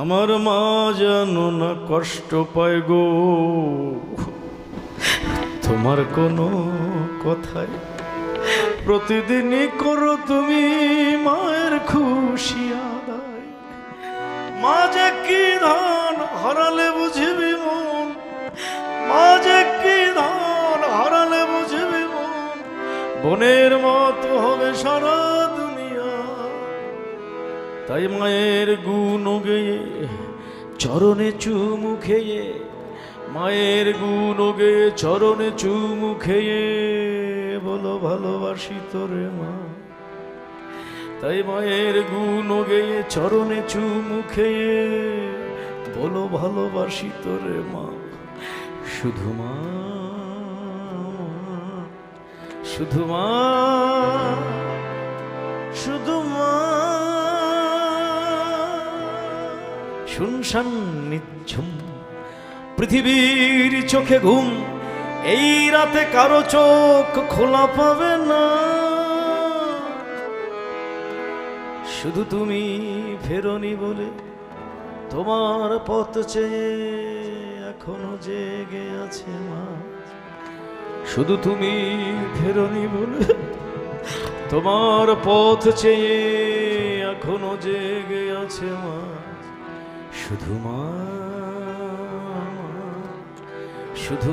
আমার মা যেন না কষ্ট পায় গো। তোমার কোনো কথায় প্রতিদিনই করো তুমি মায়ের খুশি আদায়। মা যে কি ধান হারালে বুঝবি মন। মা যে কি ধান হারালে বুঝবি মন। বোনের মতো হবে সারা তাই মায়ের গুণ গেয়ে চরণে চুমু খেয়ে মায়ের গুণ গেয়ে চরণে চুমু খেয়ে বলো ভালোবাসি তোরে মা। তাই মায়ের গুণ গেয়ে চরণে চুমু খেয়ে বলো ভালোবাসি তোরে মা। শুধু মা শুধু মা, শুধু শুনশান নিঝুম। পৃথিবীর চোখে ঘুম, এই রাতে কারও চোখ খোলা পাবে না। শুধু তুমি ফেরনি বলে তোমার পথ চেয়ে এখনও জেগে আছে মা। শুধু তুমি ফেরনি বলে তোমার পথ চেয়ে এখনও জেগে আছে শুধু মা শুধু